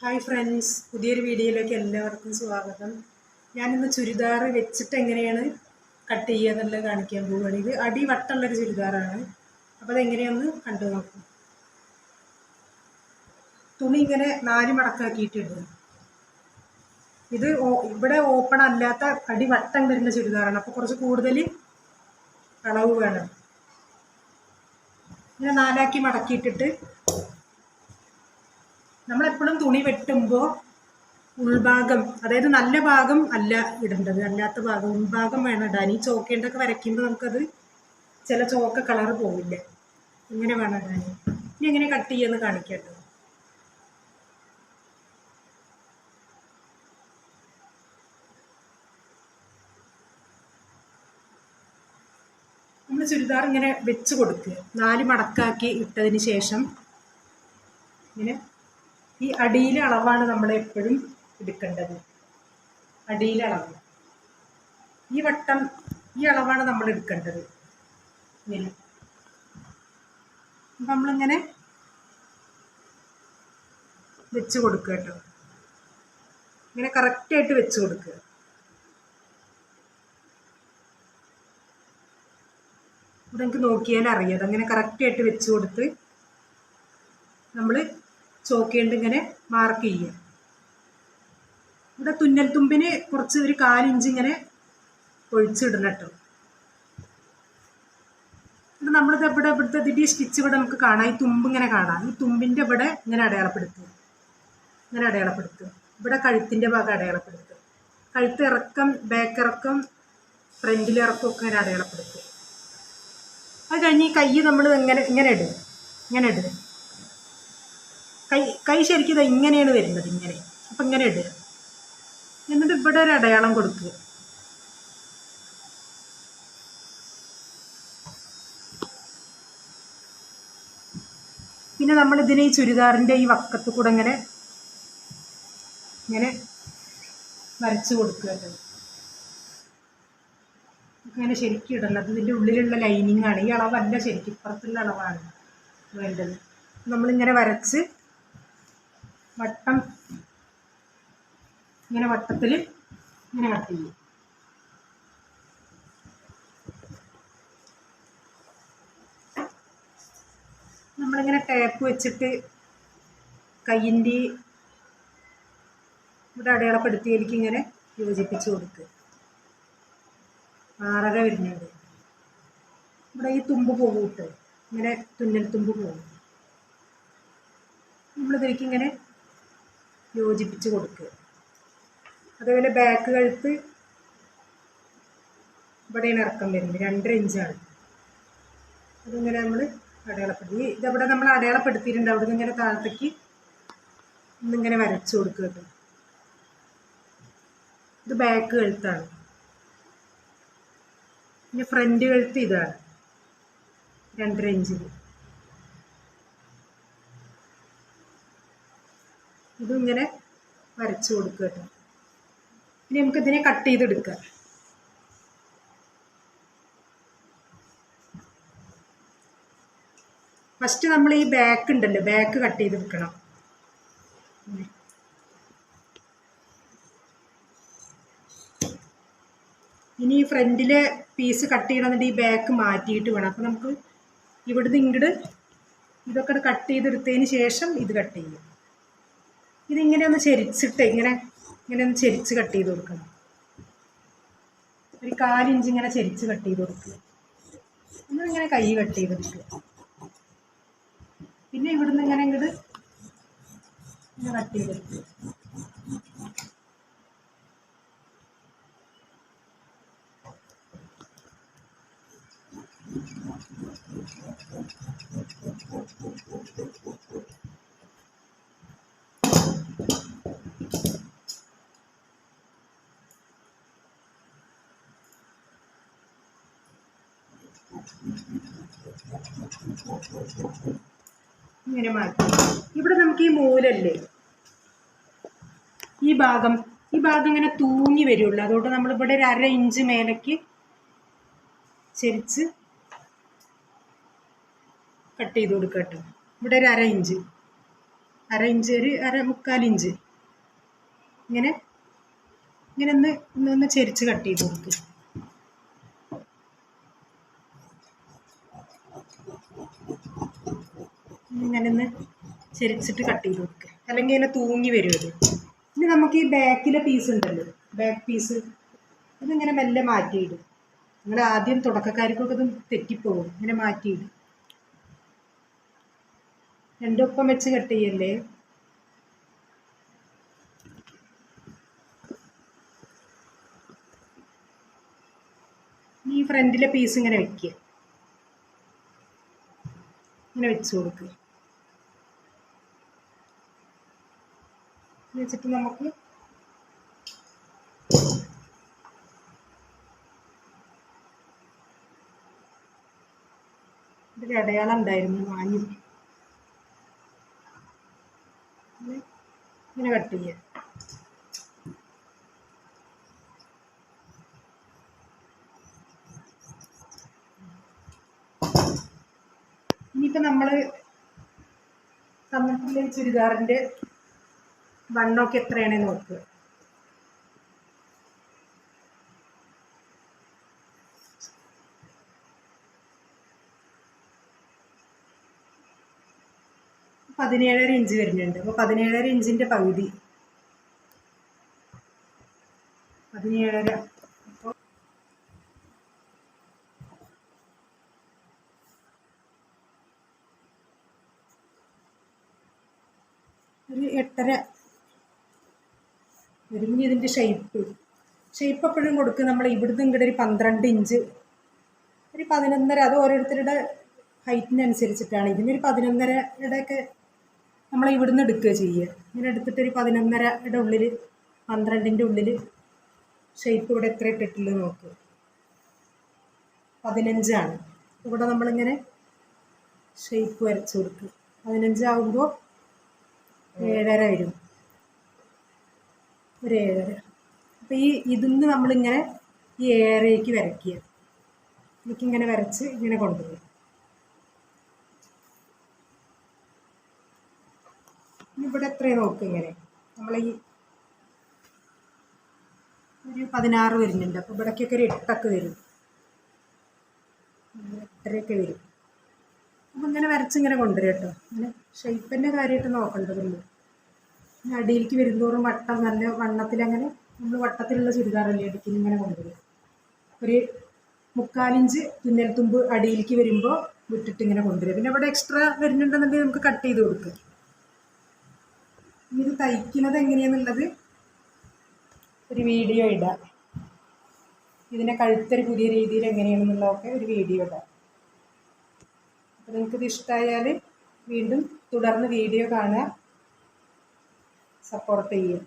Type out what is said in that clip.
Hi friends പുതിയൊരു വീഡിയോയിലേക്ക് എല്ലാവർക്കും സ്വാഗതം. ഞാനിന്ന് ചുരിദാർ വെച്ചിട്ട് എങ്ങനെയാണ് കട്ട് ചെയ്യുക എന്നുള്ളത് കാണിക്കാൻ പോവുകയാണ് ഇത് അടി വട്ടമുള്ളൊരു ചുരിദാറാണ്. അപ്പോൾ അതെങ്ങനെയൊന്ന് കണ്ടു നോക്കും. തുണി ഇങ്ങനെ നാല് മടക്കാക്കിയിട്ടുണ്ട് ഇത് ഇവിടെ ഓപ്പൺ അല്ലാത്ത അടി വട്ടം വരുന്ന ചുരിദാറാണ്. അപ്പോൾ കുറച്ച് കൂടുതൽ അളവ് വേണം. ഇങ്ങനെ നാലാക്കി മടക്കിയിട്ടിട്ട് നമ്മളെപ്പോഴും തുണി വെട്ടുമ്പോൾ ഉൾഭാഗം അതായത് നല്ല ഭാഗം അല്ല ഇടേണ്ടത്. അല്ലാത്ത ഭാഗം ഉൾഭാഗം വേണം ഇടാൻ. ഈ ചോക്കേണ്ടൊക്കെ വരയ്ക്കുമ്പോൾ നമുക്കത് ചില ചോക്ക കളർ പോവില്ല. ഇങ്ങനെ വേണം ഇടാൻ. ഇനി എങ്ങനെ കട്ട് ചെയ്യുമെന്ന് കാണിക്കട്ടോ നമ്മൾ ചുരിദാർ ഇങ്ങനെ വെച്ച് കൊടുക്കുക. നാല് മടക്കാക്കി ഇട്ടതിന് ശേഷം ഇങ്ങനെ ഈ അടിയിലെ അളവാണ് നമ്മൾ എപ്പോഴും എടുക്കേണ്ടത്. അടിയിലെ അളവ്. ഈ വട്ടം ഈ അളവാണ് നമ്മൾ എടുക്കേണ്ടത്. ഇങ്ങനെ. നമ്മളിങ്ങനെ വെച്ച് കൊടുക്കുക കേട്ടോ. ഇങ്ങനെ കറക്റ്റായിട്ട് വെച്ച് കൊടുക്കുക. ഇവിടെ നമുക്ക് നോക്കിയാൽ അറിയാം അതങ്ങനെ കറക്റ്റായിട്ട് വെച്ച് കൊടുത്ത് നമ്മൾ ചോക്കേണ്ട് ഇങ്ങനെ മാർക്ക് ചെയ്യുക. ഇവിടെ തുന്നൽ തുമ്പിന് കുറച്ച് ഒരു കാലിഞ്ച് ഇങ്ങനെ ഒഴിച്ചിടണം കേട്ടോ. ഇവിടെ നമ്മളിത് ഇവിടെ ഇവിടുത്തെ ഇതിന്റെ സ്റ്റിച്ച് ഇവിടെ നമുക്ക് കാണാം. ഈ തുമ്പ് ഇങ്ങനെ കാണാം. ഈ തുമ്പിന്റെ ഇവിടെ ഇങ്ങനെ അടയാളപ്പെടുത്തുക. ഇങ്ങനെ അടയാളപ്പെടുത്തുക. ഇവിടെ കഴുത്തിന്റെ ഭാഗം അടയാളപ്പെടുത്തുക. കഴുത്ത് ഇറക്കം ബാക്ക് ഇറക്കം ഫ്രണ്ടിൽ ഇറക്കം ഒക്കെ ഇങ്ങനെ അടയാളപ്പെടുത്തുക. അത് കഴിഞ്ഞ് ഈ കൈ നമ്മൾ ഇങ്ങനെ ഇങ്ങനെ ഇടുക. ഇങ്ങനെ ഇടുക. കൈ ശരിക്കും ഇങ്ങനെയാണ് വരുന്നത് ഇങ്ങനെ. അപ്പം ഇങ്ങനെ ഇടുക. എന്നിട്ട് ഇവിടെ ഒരു അടയാളം കൊടുക്കുക. പിന്നെ നമ്മൾ ഇതിനെ ഈ ചുരിദാറിന്റെ ഈ വക്കത്ത് കൂടെ ഇങ്ങനെ ഇങ്ങനെ വരച്ച് കൊടുക്കുക ഇങ്ങനെ ശരിക്കും ഇടണം. അത് ഇതിന്റെ ഉള്ളിലുള്ള ലൈനിങ് ആണ്. ഈ അളവല്ല ശരിക്കും ഇപ്പുറത്തുള്ള അളവാണ് വേണ്ടത്. നമ്മളിങ്ങനെ വരച്ച് വട്ടം. ഇങ്ങനെ വട്ടത്തിൽ ഇങ്ങനെ കട്ട് ചെയ്യും. നമ്മളിങ്ങനെ ടേപ്പ് വെച്ചിട്ട് കയ്യിന്റെ ഇവിടെ അടയാളപ്പെടുത്തിയതിലേക്ക് ഇങ്ങനെ യോജിപ്പിച്ച് കൊടുക്കുക ആറര വരുന്നുണ്ട്. ഇവിടെ ഈ തുമ്പ് പോകും ഇങ്ങനെ തുന്നൽ തുമ്പ് പോകും. നമ്മളിതിലേക്ക് ഇങ്ങനെ യോജിപ്പിച്ച് കൊടുക്കുക അതേപോലെ ബാക്ക് കഴുത്ത് ഇവിടെയാണ് ഇറക്കം വരുന്നത്. രണ്ടര ഇഞ്ചാണ് അതിങ്ങനെ നമ്മൾ അടയാളപ്പെടുത്തി. ഇതവിടെ നമ്മൾ അടയാളപ്പെടുത്തിയിട്ടുണ്ട്. അവിടെ നിന്ന് ഇങ്ങനെ താഴത്തേക്ക് ഇന്നിങ്ങനെ വരച്ചു കൊടുക്കുക കേട്ടോ. ഇത് ബാക്ക് കഴുത്താണ്. പിന്നെ ഫ്രണ്ട് കഴുത്ത് ഇതാണ്. രണ്ടര ഇഞ്ചിൽ ഇതും ഇങ്ങനെ വരച്ചു കൊടുക്കുക കേട്ടോ. ഇനി നമുക്ക് ഇതിനെ കട്ട് ചെയ്തെടുക്കാം ഫസ്റ്റ് നമ്മൾ ഈ ബാക്ക് ഉണ്ടല്ലോ ബാക്ക് കട്ട് ചെയ്തെടുക്കണം. ഇനി ഈ ഫ്രണ്ടിലെ പീസ് കട്ട് ചെയ്യണമെന്നുണ്ടെങ്കിൽ ഈ ബാക്ക് മാറ്റിയിട്ട് വേണം. അപ്പം നമുക്ക് ഇവിടുന്ന് ഇങ്ങോട്ട് ഇതൊക്കെ കട്ട് ചെയ്തെടുത്തതിന് ശേഷം ഇത് കട്ട് ചെയ്യും. ഇതിങ്ങനെ ഒന്ന് ചെരിച്ചിട്ട് ഇങ്ങനെ ഇങ്ങനെ ഒന്ന് ചെരിച്ച് കട്ട് ചെയ്ത് കൊടുക്കണം. ഒരു കാലിഞ്ച് ഇങ്ങനെ ചെരിച്ച് കട്ട് ചെയ്ത് കൊടുക്കുക. എന്നിങ്ങനെ കൈ കട്ട് ചെയ്ത് കൊടുക്കുക. പിന്നെ ഇവിടുന്ന് ഇങ്ങനെ ഇങ്ങോട്ട് ഇങ്ങനെ കട്ട് ചെയ്തെടുക്കുക ഇങ്ങനെ മാറ്റി. ഇവിടെ നമുക്ക് ഈ മൂലല്ലേ? ഈ ഭാഗം ഈ ഭാഗം ഇങ്ങനെ തൂങ്ങി വരുള്ളൂ. അതുകൊണ്ട് നമ്മളിവിടെ ഒരു അര ഇഞ്ച് മേലേക്ക് ചെരിച്ച് കട്ട് ചെയ്ത് കൊടുക്കട്ടെ ഇവിടെ ഒരു അര ഇഞ്ച്. അര ഇഞ്ച് ഒരു അര മുക്കാൽ ഇഞ്ച്. ഇങ്ങനെ ഇങ്ങനെ ഒന്ന് ഒന്ന് ചരിച്ച് കട്ട് ചെയ്ത് കൊടുക്കുക ഇങ്ങനെ ഒന്ന് ചെരിച്ചിട്ട് കട്ട് ചെയ്ത് കൊടുക്കുക അല്ലെങ്കിൽ ഇങ്ങനെ തൂങ്ങി വരും അത്. ഇനി നമുക്ക് ഈ ബാക്കിലെ പീസ് ഉണ്ടല്ലോ. ബാക്ക് പീസ് അതിങ്ങനെ മെല്ലെ മാറ്റിയിടും. നിങ്ങൾ ആദ്യം തുടക്കക്കാർക്കൊക്കെ ഇത് തെറ്റിപ്പോകും ഇങ്ങനെ മാറ്റിയിടും. രണ്ടൊപ്പം വെച്ച് കട്ട് ചെയ്യല്ലേ? ഈ ഫ്രണ്ടിലെ പീസ് ഇങ്ങനെ വെക്കുക. ഇങ്ങനെ വെച്ച് കൊടുക്കുക. വെച്ചിട്ട് നമുക്ക് ഒരു അടയാളം ഉണ്ടായിരുന്നു മാഞ്ഞു. ഇങ്ങനെ- കട്ട് ചെയ്യ. ഇനിയിപ്പോൾ നമ്മൾ തന്നിട്ടുള്ള ചുരിദാറിന്റെ വണ്ണമൊക്കെ എത്രയാണെന്ന് നോക്ക്. പതിനേഴര ഇഞ്ച് വരുന്നുണ്ട്. അപ്പോൾ പതിനേഴര ഇഞ്ചിന്റെ പകുതി. പതിനേഴര. ഒരു എട്ടര വരുമ്പോൾ ഇതിന്റെ ഷേപ്പ് ഷേപ്പ് എപ്പോഴും കൊടുക്കുക നമ്മൾ ഇവിടുന്ന് ഇങ്ങോട്ട് ഒരു പന്ത്രണ്ട് ഇഞ്ച് ഒരു പതിനൊന്നര അത് ഓരോരുത്തരുടെ ഹൈറ്റിനനുസരിച്ചിട്ടാണ് ഇതിനൊരു പതിനൊന്നരയുടെയൊക്കെ നമ്മൾ ഇവിടുന്ന് എടുക്കുക ചെയ്യുക. ഇങ്ങനെ എടുത്തിട്ട് ഒരു പതിനൊന്നരയുടെ ഉള്ളിൽ പന്ത്രണ്ടിന്റെ ഉള്ളിൽ ഷേപ്പ് ഇവിടെ എത്ര ഇട്ടിട്ടുള്ളത് നോക്കുക പതിനഞ്ചാണ്. ഇവിടെ നമ്മളിങ്ങനെ ഷേപ്പ് വരച്ച് കൊടുക്കുക. പതിനഞ്ചാവുമ്പോൾ ഏഴര വരും. ഒരു ഏഴര. അപ്പോൾ ഈ ഇതിന്ന് നമ്മളിങ്ങനെ ഈ ഏഴരയ്ക്ക് വരയ്ക്കുക. എനിക്കിങ്ങനെ വരച്ച് ഇങ്ങനെ കൊണ്ടുപോകും ഇവിടെ എത്രയും നോക്കുക ഇങ്ങനെ. നമ്മൾ ഈ ഒരു പതിനാറ് വരുന്നുണ്ട്. അപ്പോൾ ഇവിടേക്കൊക്കെ ഒരു എട്ടൊക്കെ വരും. എട്ടരയൊക്കെ വരും. അപ്പം ഇങ്ങനെ വരച്ചിങ്ങനെ കൊണ്ടുവരും കേട്ടോ. അങ്ങനെ ഷെയ്പ്പിന്റെ കാര്യമായിട്ട് നോക്കേണ്ടതുള്ളൂ അടിയിലേക്ക് വരുന്നതോറും വട്ടം നല്ല വണ്ണത്തിലങ്ങനെ നമ്മൾ വട്ടത്തിലുള്ള ചുരിദാറല്ലേ അടിക്കൽ ഇങ്ങനെ കൊണ്ടുവരും ഒരു മുക്കാലിഞ്ച് തുന്നൽ തുമ്പ് അടിയിലേക്ക് വരുമ്പോൾ വിട്ടിട്ട് ഇങ്ങനെ കൊണ്ടുവരും പിന്നെ അവിടെ എക്സ്ട്രാ വരുന്നുണ്ടെന്നുണ്ടെങ്കിൽ നമുക്ക് കട്ട് ചെയ്ത് കൊടുക്കുക. ഇത് തയ്ക്കുന്നത് എങ്ങനെയാണെന്നുള്ളത് ഒരു വീഡിയോ ഇടാം. ഇതിനെ കഴുത്തൊരു പുതിയ രീതിയിൽ എങ്ങനെയാണെന്നുള്ളതൊക്കെ ഒരു വീഡിയോ ഇടാം. അപ്പോൾ നിങ്ങൾക്കിത് ഇഷ്ടമായാൽ വീണ്ടും തുടർന്ന് വീഡിയോ കാണുക സപ്പോർട്ട് ചെയ്യുക